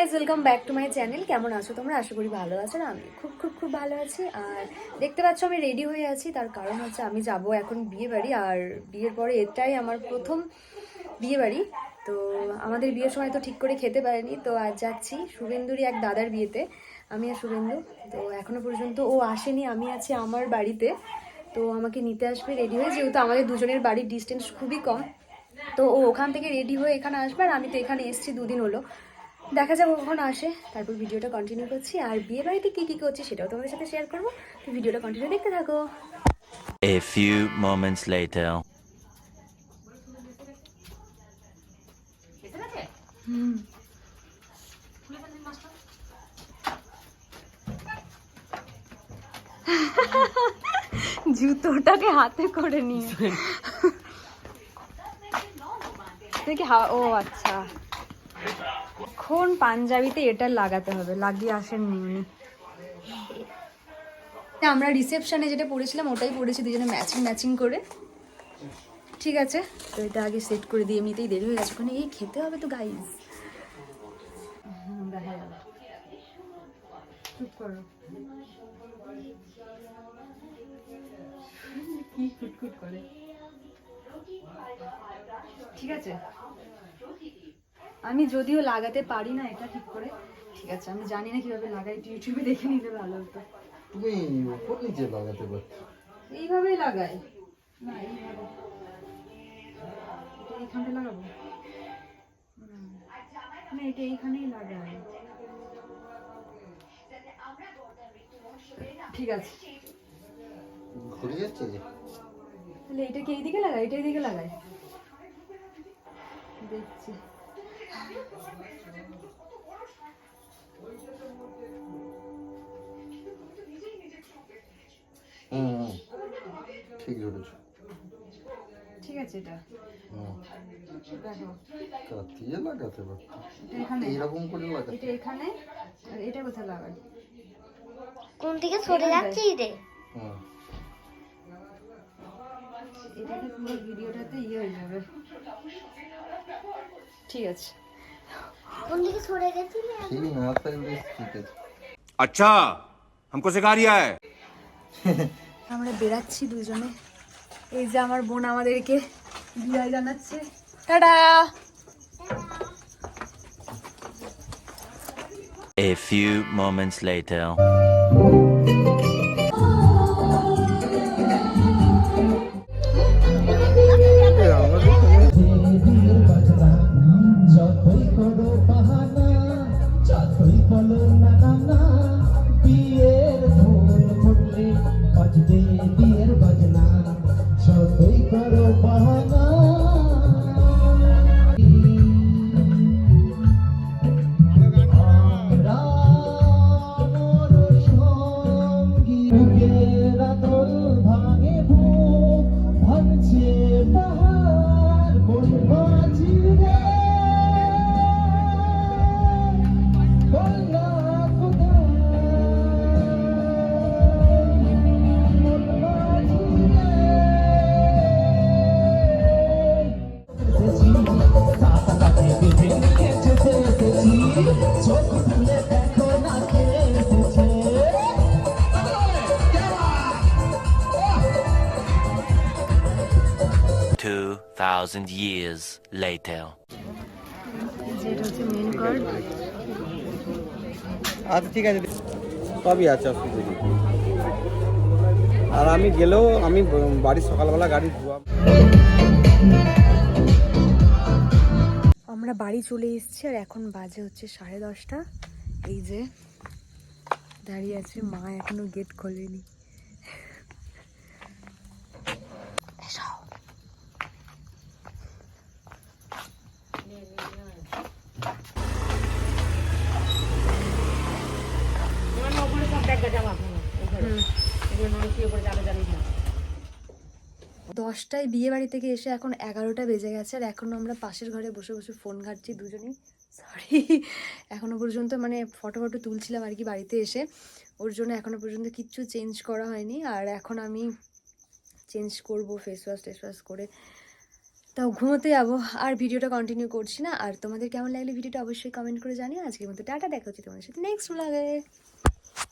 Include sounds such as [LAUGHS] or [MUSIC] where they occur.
Guys welcome back to my channel কেমন আছো তোমরা? আশা করি ভালো আছো না আমি খুব খুব খুব ভালো আছি। আর দেখতে পাচ্ছ আমি রেডি হয়ে আছি। তার কারণ হচ্ছে আমি যাব এখন বিয়ে বাড়ি। আর বিয়ের পরে এটাই আমার প্রথম বিয়ে বাড়ি। তো আমাদের বিয়ের সময় তো ঠিক করে খেতে পারেনি। তো আজ যাচ্ছি শুভেন্দুরই এক দাদার বিয়েতে। আমি আর শুভেন্দু। তো এখনও পর্যন্ত ও আসেনি। আমি আছি আমার বাড়িতে। তো আমাকে নিতে আসবে রেডি হয়ে। যেহেতু আমাদের দুজনের বাড়ির ডিস্টেন্স খুবই কম। তো ও ওখান থেকে রেডি হয়ে এখানে আসবে। আর আমি তো এখানে এসেছি দুদিন হলো। দেখা ও কখন আসে। তারপর ভিডিওটা কন্টিনিউ করছি। আর বিয়ে বাড়িতে কী কী করছি সেটাও তোমাদের সাথে শেয়ার করব। তো ভিডিওটা কন্টিনিউ দেখতে থাকো। A few moments later. [LAUGHS] জুতোটাকে হাতে করে নিয়ে। [LAUGHS] দেখি হা ও আচ্ছা। এখন পাঞ্জাবিতে এটা লাগাতে হবে লাগিয়ে আসেননি উনি আমরা রিসেপশনে যেটা পড়েছিলাম ওটাই পড়েছি দুজনে ম্যাচিং ম্যাচিং করে। ঠিক আছে? তো এটা আগে সেট করে দিয়ে এমনিতেই দেরি হয়ে গেছে ওখানে এই খেতে হবে তো গাইজ দেখা যাবে চুপ করো। কি কুটকুট করে? ঠিক আছে। আমি যদিও লাগাতে পারি না এটা ঠিক করে ঠিক আছে আমি জানি না কীভাবে লাগাই একটু ইউটিউবে দেখে নিলে ভালো হতো। তুমি উপর নিচে লাগাতে পারছ? এইভাবেই লাগাই। না এইভাবে। এটা এইখানে লাগাবো? না এটা এইখানেই লাগাই। ঠিক আছে। ঘুরে যাচ্ছে তাহলে এটা কি এইদিকে লাগাই এটা এইদিকে লাগাই? দেখছি। ঠিক ধরেছো। ঠিক আছে এটা। কাতিয়ে লাগাতে পারতো। এখানে। এইরকম করে লাগাতে। এটা এখানে আর এটা কোথায় লাগাই কোন দিকে সরে যাচ্ছি রে? এটাতে পুরো ভিডিওটাতে ইয়ে হয়ে যাবে। ঠিক আছে। কোন [LAUGHS] দিকে সরে গেছিলি ঠিক না থাকলে ঠিক আছে अच्छा हमको सिखा रिया है আমরা বেরাচ্ছি দুজনে এই যে আমার বোন আমাদেরকে বিদায় জানাচ্ছে tata A few moments later. Hallelujah. 2,000 years later. আচ্ছা ঠিক আছে। সবই আছে অসুবিধা আর আমি গেলেও আমি সকালবেলা গাড়ি আমরা বাড়ি চলে এসেছি আর এখন বাজে হচ্ছে সাড়ে দশটা। এই যে দাঁড়িয়ে আছে মা এখনও গেট খোলেনি। দশটায় বিয়ে বাড়ি থেকে এসে এখন এগারোটা বেজে গেছে আর এখনও আমরা পাশের ঘরে বসে বসে ফোন ঘাটছি দুজনেই। সরি এখনও পর্যন্ত মানে ফটো ফটো তুলছিলাম আর কি বাড়িতে এসে। ওর জন্য এখনও পর্যন্ত কিচ্ছু চেঞ্জ করা হয়নি আর এখন আমি চেঞ্জ করব ফেস ওয়াশ টেস ওয়াশ করে। তাও ঘুমোতে যাব। আর ভিডিওটা কন্টিনিউ করছি না। আর তোমাদের কেমন লাগলে ভিডিওটা অবশ্যই কমেন্ট করে জানিও। আজকের মতো টাটা, দেখা হচ্ছে তোমাদের সাথে নেক্সট ব্লগে